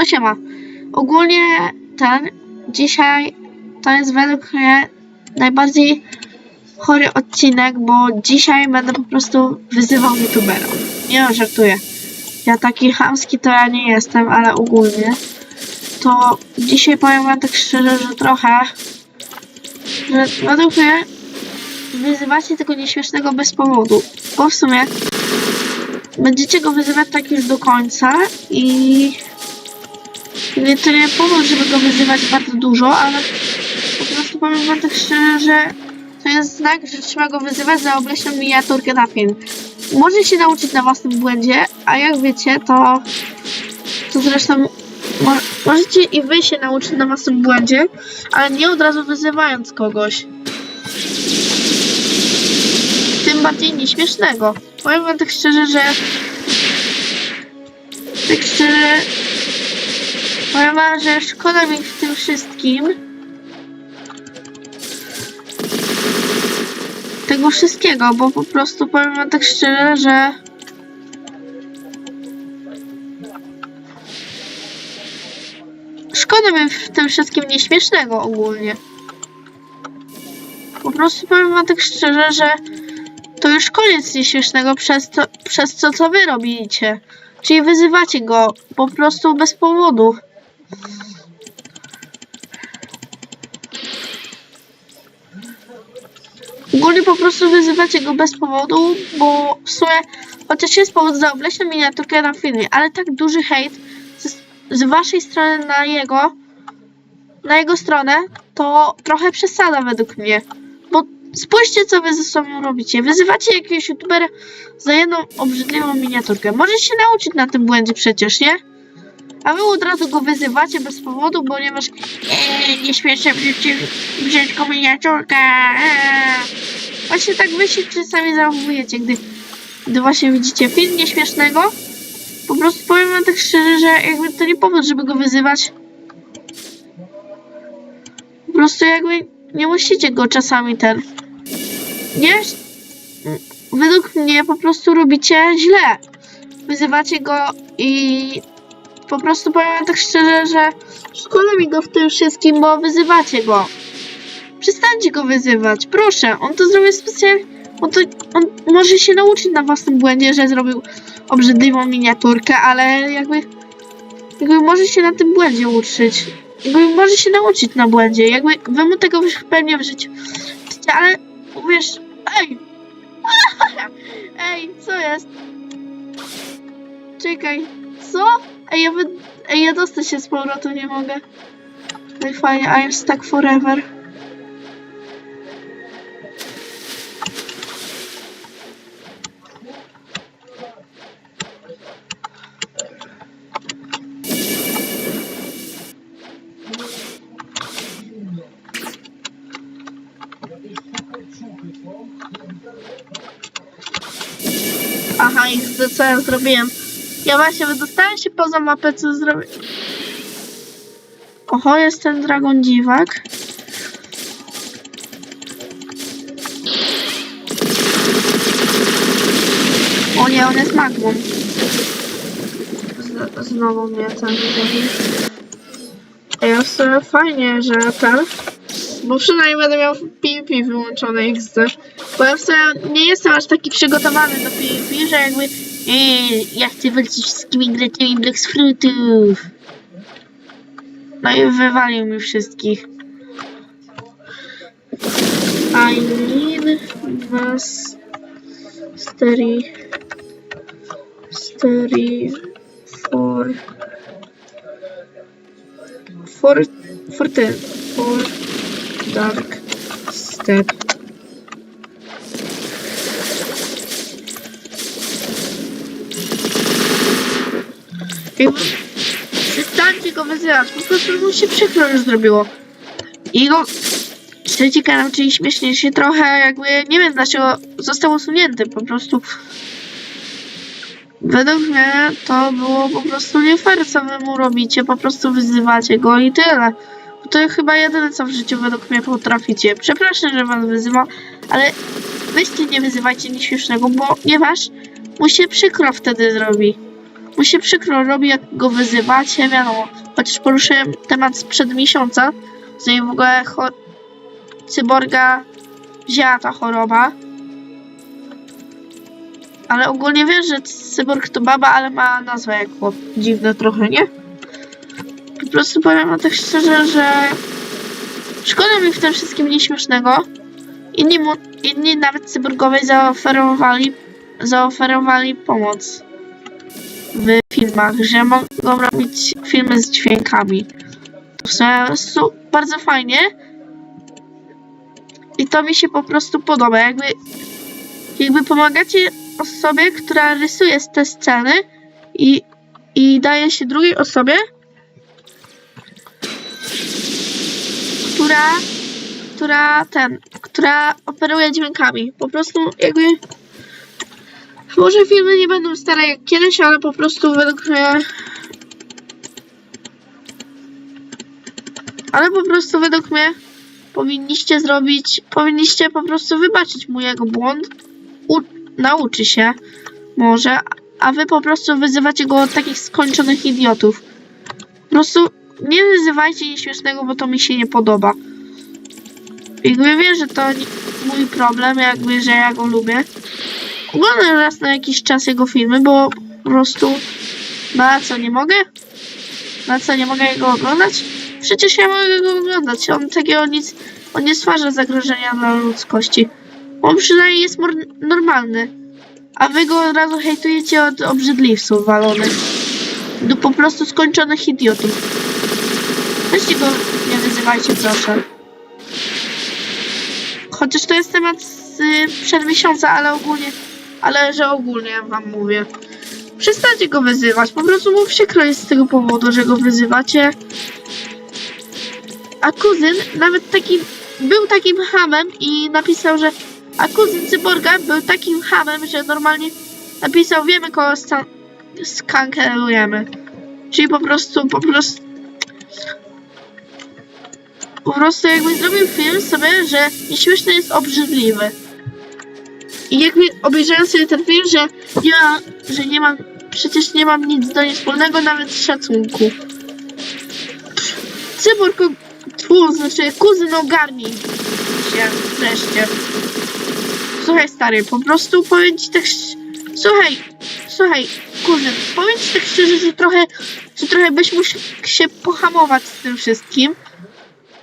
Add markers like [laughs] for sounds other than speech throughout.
No siema. Ogólnie ten dzisiaj to jest według mnie najbardziej chory odcinek, bo dzisiaj będę po prostu wyzywał youtubera. Nie no, żartuję. Ja taki chamski to ja nie jestem, ale ogólnie to dzisiaj powiem wam tak szczerze, że trochę że według mnie wyzywacie tego nieśmiesznego bez powodu. Bo w sumie będziecie go wyzywać tak już do końca i nie powód, żeby go wyzywać bardzo dużo, ale po prostu powiem wam tak szczerze, że to jest znak, że trzeba go wyzywać za obleśną miniaturkę na film. Może się nauczyć na własnym błędzie, a jak wiecie, to to zresztą mo możecie i wy się nauczyć na własnym błędzie, ale nie od razu wyzywając kogoś. Tym bardziej nieśmiesznego. Powiem wam tak szczerze, że tak szczerze powiem że szkoda mi w tym wszystkim tego wszystkiego, bo po prostu powiem wam tak szczerze, że szkoda mi w tym wszystkim nieśmiesznego ogólnie. Po prostu powiem wam tak szczerze, że to już koniec nieśmiesznego przez to, przez to, co wy robicie. Czyli wyzywacie go po prostu bez powodu. Ogólnie po prostu wyzywacie go bez powodu, bo w sumie chociaż jest powód za obleśną miniaturkę na filmie, ale tak duży hejt z, z waszej strony na jego na jego stronę, to trochę przesada według mnie. Bo spójrzcie, co wy ze sobą robicie. Wyzywacie jakiegoś youtubera za jedną obrzydliwą miniaturkę. Może się nauczyć na tym błędzie przecież, nie? A wy od razu go wyzywacie bez powodu, ponieważ eee, nie śmiecie brzydką miniaturkę. Eee. Właśnie tak wy się czasami zachowujecie, gdy, gdy właśnie widzicie film nieśmiesznego. Po prostu powiem wam tak szczerze, że jakby to nie powód, żeby go wyzywać. Po prostu jakby nie musicie go czasami ten. Nie? Według mnie po prostu robicie źle. Wyzywacie go i po prostu powiem tak szczerze, że szkoda mi go w tym wszystkim, bo wyzywacie go. Przestańcie go wyzywać, proszę. On to zrobił specjalnie. On, to, on może się nauczyć na własnym błędzie, że zrobił obrzydliwą miniaturkę, ale jakby, jakby może się na tym błędzie uczyć. Jakby może się nauczyć na błędzie. Jakby wy mu tego pewnie w życiu. Ale wiesz, ej! [laughs] Ej, co jest? Czekaj, co? Ej, ja, wy... Ej, ja dostać się z powrotem nie mogę. No fajnie, I am stuck forever. Aha, i z- co ja zrobiłem? Ja właśnie wydostałem się poza mapę, co zrobię. Oho, jest ten dragon dziwak. O nie, on jest magmą. Z, znowu mnie ten w sumie fajnie, że ten... Bo przynajmniej będę miał PvP wyłączone XD. Bo ja w sumie nie jestem aż taki przygotowany do PvP, że jakby Ej, ja chcę walczyć z wszystkimi graczami Black Fruitów. No i wywalił mi wszystkich. I need was story story for for for ten for dark step Jakby przestańcie go wyzywać, po prostu mu się przykro już zrobiło. I jego trzeci kanał, czyli śmiesznie się trochę jakby, nie wiem dlaczego został usunięty, po prostu według mnie to było po prostu nie fair, co wy mu robicie, po prostu wyzywacie go i tyle. Bo to chyba jedyne, co w życiu według mnie potraficie. Przepraszam, że was wyzywam, ale weźcie nie wyzywajcie nieśmiesznego, bo ponieważ mu się przykro wtedy zrobi. Mu się przykro robi, jak go wyzywacie, wiadomo. Chociaż poruszyłem temat sprzed miesiąca, zanim w ogóle cyborga wzięła ta choroba. Ale ogólnie wiesz, że cyborg to baba, ale ma nazwę jak chłop. Dziwne trochę, nie? Po prostu powiem wam tak szczerze, że szkoda mi w tym wszystkim nieśmiesznego. Inni, mu, inni nawet cyborgowej zaoferowali, zaoferowali pomoc w filmach, że mogą robić filmy z dźwiękami. To w bardzo fajnie. I to mi się po prostu podoba. Jakby, jakby pomagacie osobie, która rysuje te sceny i, i daje się drugiej osobie, która, która ten, która operuje dźwiękami. Po prostu jakby może filmy nie będą stare jak kiedyś, ale po prostu według mnie ale po prostu według mnie powinniście zrobić, powinniście po prostu wybaczyć mu jego błąd, u, nauczy się może, a wy po prostu wyzywacie go od takich skończonych idiotów. Po prostu nie wyzywajcie nieśmiesznego, bo to mi się nie podoba. Jakby wiem, że to nie mój problem, jakby, że ja go lubię. Oglądam raz na jakiś czas jego filmy, bo po prostu na co nie mogę? Na co nie mogę jego oglądać? Przecież ja mogę go oglądać. On takiego nic, on nie stwarza zagrożenia dla ludzkości. On przynajmniej jest normalny. A wy go od razu hejtujecie od obrzydliwców walonych. Do po prostu skończonych idiotów. Weźcie go nie wyzywajcie, proszę. Chociaż to jest temat z, y, przed miesiąca, ale ogólnie, ale że ogólnie wam mówię. Przestańcie go wyzywać, po prostu mu przykro z tego powodu, że go wyzywacie. A kuzyn nawet taki, był takim hamem i napisał, że a kuzyn Cyborga był takim hamem, że normalnie napisał, wiemy kogo skankerujemy. Czyli po prostu, po prostu po prostu jakby zrobił film sobie, że nieśmieszny jest obrzydliwy. I jakby obejrzałem sobie ten film, że ma, że nie mam, przecież nie mam nic do niej wspólnego, nawet szacunku. Cyborg, tfu, znaczy kuzyn ogarnij się wreszcie. Słuchaj stary, po prostu powiem ci tak, słuchaj, słuchaj, kuzyn, powiem ci tak szczerze, że trochę, że trochę byś musiał się pohamować z tym wszystkim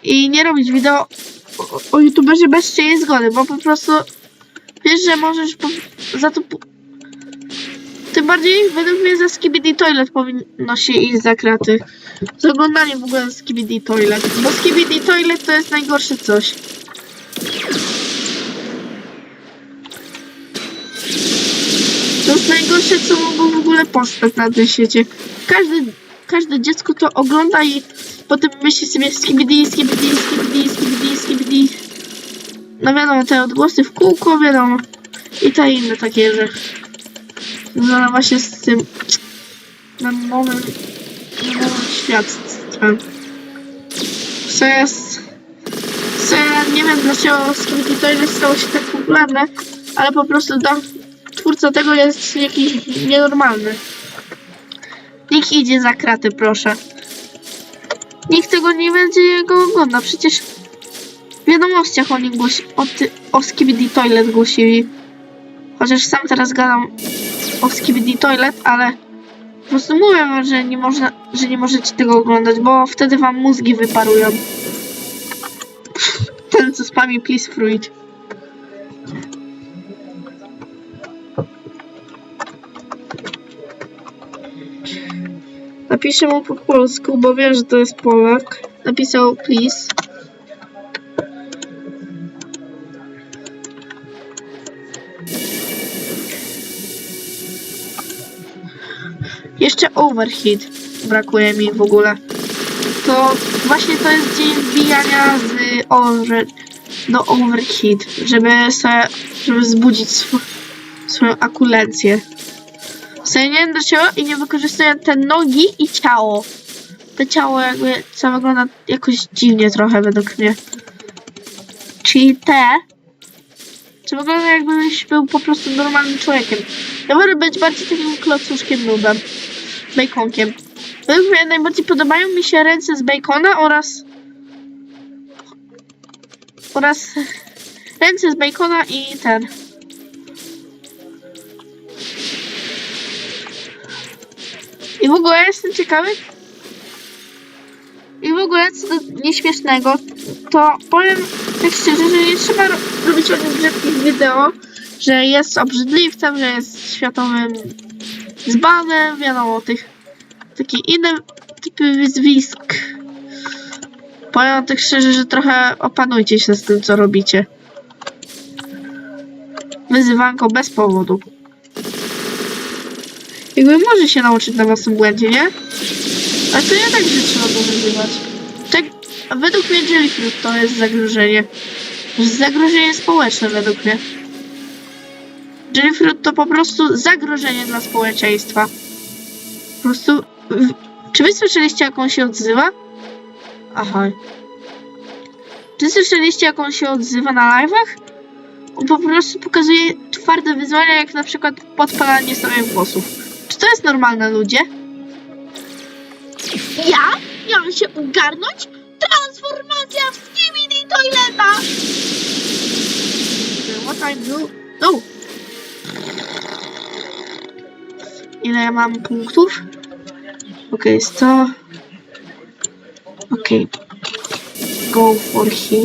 i nie robić wideo o, o youtuberze bez czyjej zgody, bo po prostu wiesz, że możesz po, za to... po- Tym bardziej według mnie za Skibidi Toilet powinno się iść za kraty. Za oglądanie w ogóle Skibidi Toilet, bo Skibidi Toilet to jest najgorsze coś. To jest najgorsze, co mogło w ogóle powstać na tym świecie. Każdy, każde dziecko to ogląda i potem myśli sobie skibidi, skibidi, skibidi, skibidi, skibidi. No wiadomo, te odgłosy w kółko, wiadomo. I te inne takie, że... No właśnie z tym... Na nowym... Nowym świadstwem. Co jest... Co ja nie wiem dlaczego Skibidi Toilet stało się tak popularne, ale po prostu. Twórca tego jest jakiś nienormalny. Niech idzie za kraty, proszę. Nikt tego nie będzie jego oglądał. Przecież wiadomościach oni głosi, o, o Skibidi Toilet głosili. Chociaż sam teraz gadam o Skibidi Toilet, ale po prostu mówię wam, że nie, można, że nie możecie tego oglądać, bo wtedy wam mózgi wyparują. [laughs] Ten co spami please fruit. Napiszę mu po polsku, bo wiem, że to jest Polak. Napisał please. Jeszcze overheat brakuje mi w ogóle. To właśnie to jest dzień wbijania z over, do overheat, żeby sobie, żeby wzbudzić sw swoją akulencję. W nie i nie wykorzystuję te nogi i ciało. To ciało jakby, co wygląda jakoś dziwnie trochę według mnie. Czyli te, co wygląda jakbyś był po prostu normalnym człowiekiem. Ja wolę być bardziej takim klocuszkiem nubem. baconkiem. Według mnie najbardziej podobają mi się ręce z bacona oraz oraz ręce z bacona i ten. I w ogóle jestem ciekawy. I w ogóle co do nieśmiesznego, to powiem tak szczerze, że nie trzeba ro- robić o nim wideo, że jest obrzydliwcem, że jest światowym dzbanem, wiadomo, tych takie inne typy wyzwisk. Powiem tak szczerze, że trochę opanujcie się z tym, co robicie. Wyzywanko bez powodu. Jakby może się nauczyć na własnym błędzie, nie? Ale to nie tak, że trzeba go wyzywać. A według mnie Jellyfruit to jest zagrożenie. Zagrożenie społeczne według mnie. Jellyfruit to po prostu zagrożenie dla społeczeństwa. Po prostu... Czy wy słyszeliście, jak on się odzywa? Aha. Czy słyszeliście, jak on się odzywa na live'ach? On po prostu pokazuje twarde wyzwania, jak na przykład podpalanie sobie włosów. Czy to jest normalne, ludzie? Ja? Miałam się ugarnąć? Transformacja w Skibidi Toileta! What I do? No! Ile ja mam punktów? Okej, 100. Okej. Go for he.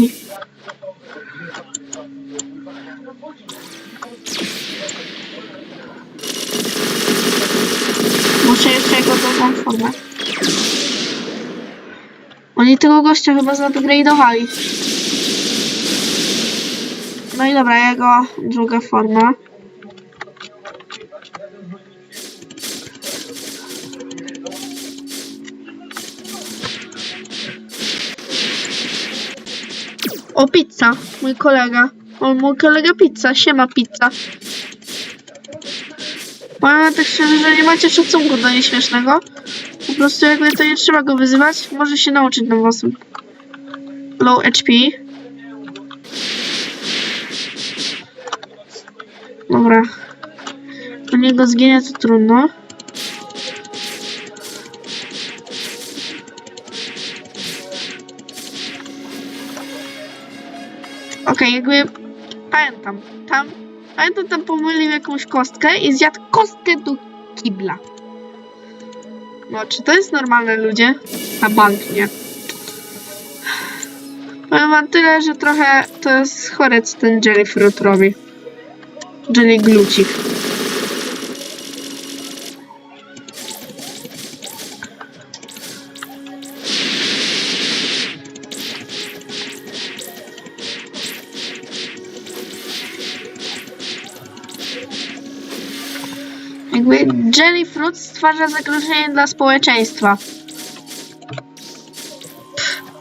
Muszę jeszcze jego drugą formę. Oni tego gościa chyba zupgrade'owali. No i dobra, jego druga forma. O, pizza, mój kolega. O, mój kolega pizza, siema pizza. Powiem tak że nie macie szacunku do nieśmiesznego. Po prostu jakby to nie trzeba go wyzywać, może się nauczyć na własnym. Low HP. Dobra. Do niego zginie to trudno. Okej, jakby pamiętam. Tam, pamiętam tam pomylił jakąś kostkę i zjadł kostkę do kibla. No, czy to jest normalne, ludzie? A bank nie. Powiem wam tyle, że trochę to jest chore, co ten jellyfruit robi. Jelly glucik. Stwarza zagrożenie dla społeczeństwa.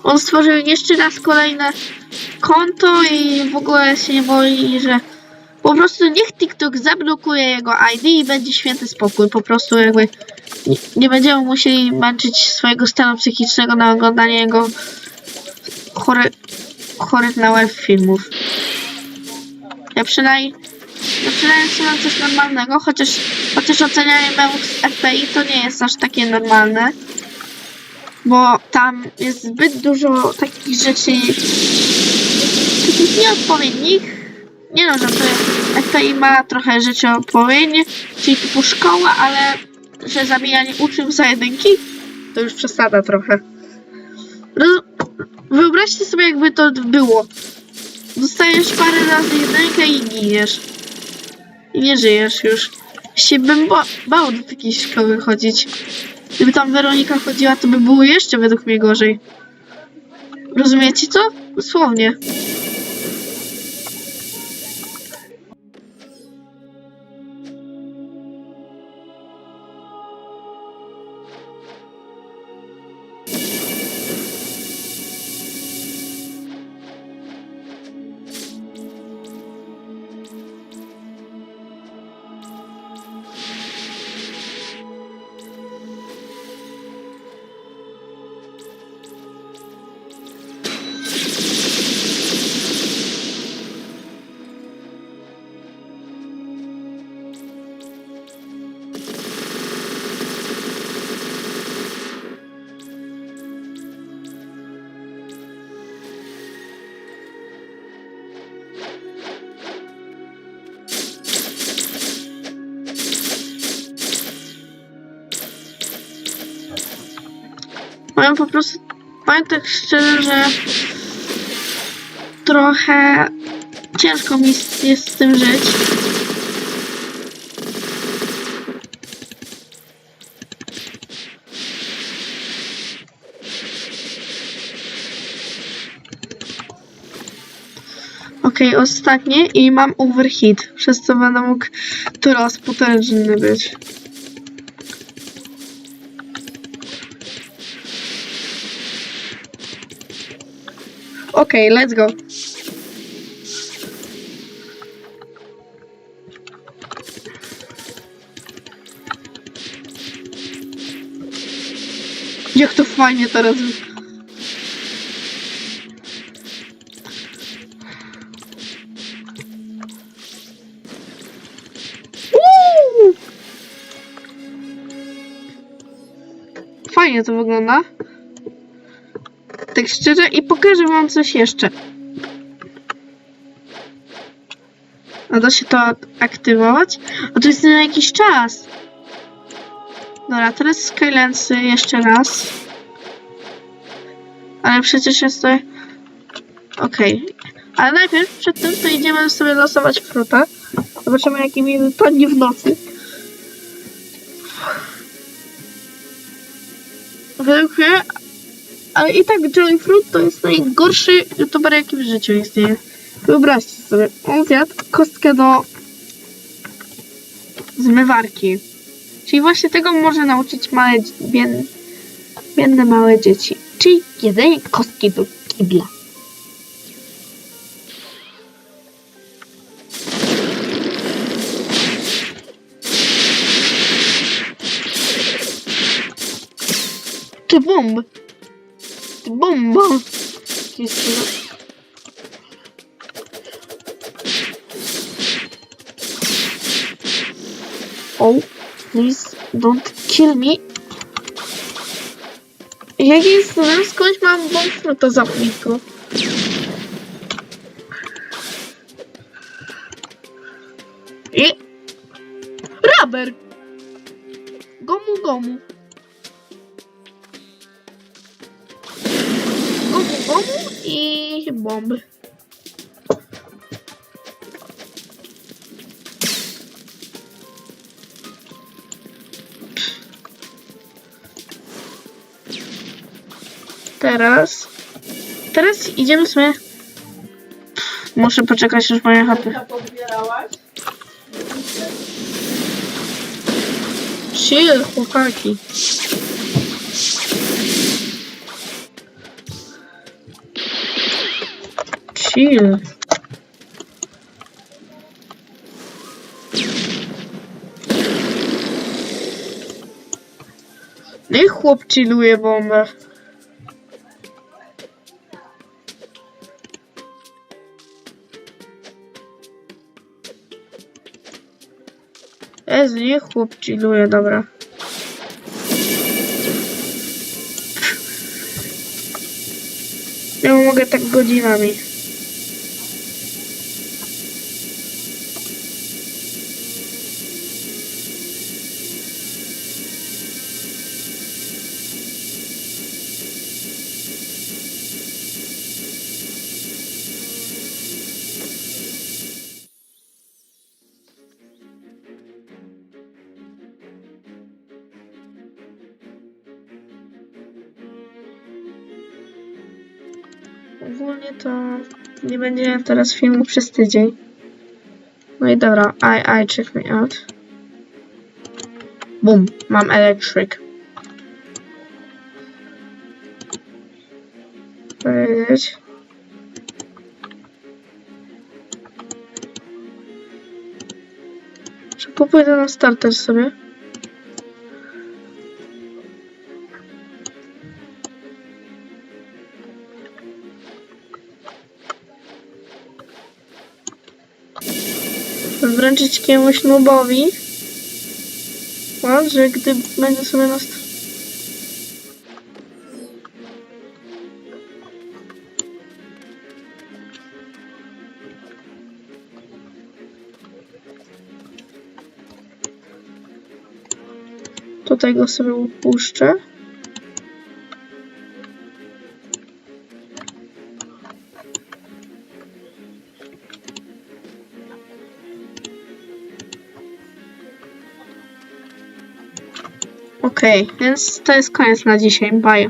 On stworzył jeszcze raz kolejne konto i w ogóle się nie boi, że po prostu niech TikTok zablokuje jego ID i będzie święty spokój. Po prostu jakby nie, nie będziemy musieli męczyć swojego stanu psychicznego na oglądanie jego chore, chorych na filmów. Ja przynajmniej przynajmniej trzymam coś normalnego, chociaż, chociaż ocenianie memów z FPI to nie jest aż takie normalne. Bo tam jest zbyt dużo takich rzeczy takich nieodpowiednich. Nie no, że FPI ma trochę rzeczy odpowiednie, czyli typu szkoła, ale że zabijanie uczniów za jedynki to już przesada trochę. Wyobraźcie sobie jakby to było. Dostajesz parę razy jedynkę i giniesz. I nie żyjesz już. Się bym ba bał do takiej szkoły chodzić. Gdyby tam Weronika chodziła, to by było jeszcze według mnie gorzej. Rozumiecie to? Dosłownie. Po prostu, powiem tak szczerze, że trochę ciężko mi jest z tym żyć. Okej, ostatnie i mam overheat, przez co będę mógł coraz potężny być. Okej, let's go. Jak to fajnie teraz. Uuu! Fajnie to wygląda. Szczerze i pokażę wam coś jeszcze. A da się to aktywować? A to jest na jakiś czas. Dobra, teraz Skylandsy jeszcze raz. Ale przecież jest to... Okej. Ale najpierw przed tym to idziemy sobie losować fruta. Zobaczymy jaki mi wypadnie w nocy. Według mnie ale i tak Johnny Fruit to jest najgorszy youtuber jaki w życiu istnieje. Wyobraźcie sobie, on zjadł kostkę do zmywarki. Czyli właśnie tego może nauczyć małe, biedne, biedne małe dzieci. Czyli jedzenie kostki do kibla. Ty bomb! Ty bomba! Jest Oh, please don't kill me. Jakim cudem skądś mam bomfruta zapniku? I... Raber! Gomu. Gomu i bomby. Teraz. Teraz idziemy sobie. Muszę poczekać aż moje chaty. Chill, chłopaki. No i chłop chilluje bombę. Jezu, niech chłop chilluje, dobra. Ja mogę tak godzinami. Ogólnie to nie będzie teraz filmu przez tydzień. No i dobra, I, I check me out. Boom, mam electric. Powiedzieć. Czy pójdę na starter sobie? Wręczyć jakiemuś nubowi. O, że gdy będzie sobie nas... Tutaj go sobie upuszczę. Okej, więc to jest koniec na dzisiaj. Bye.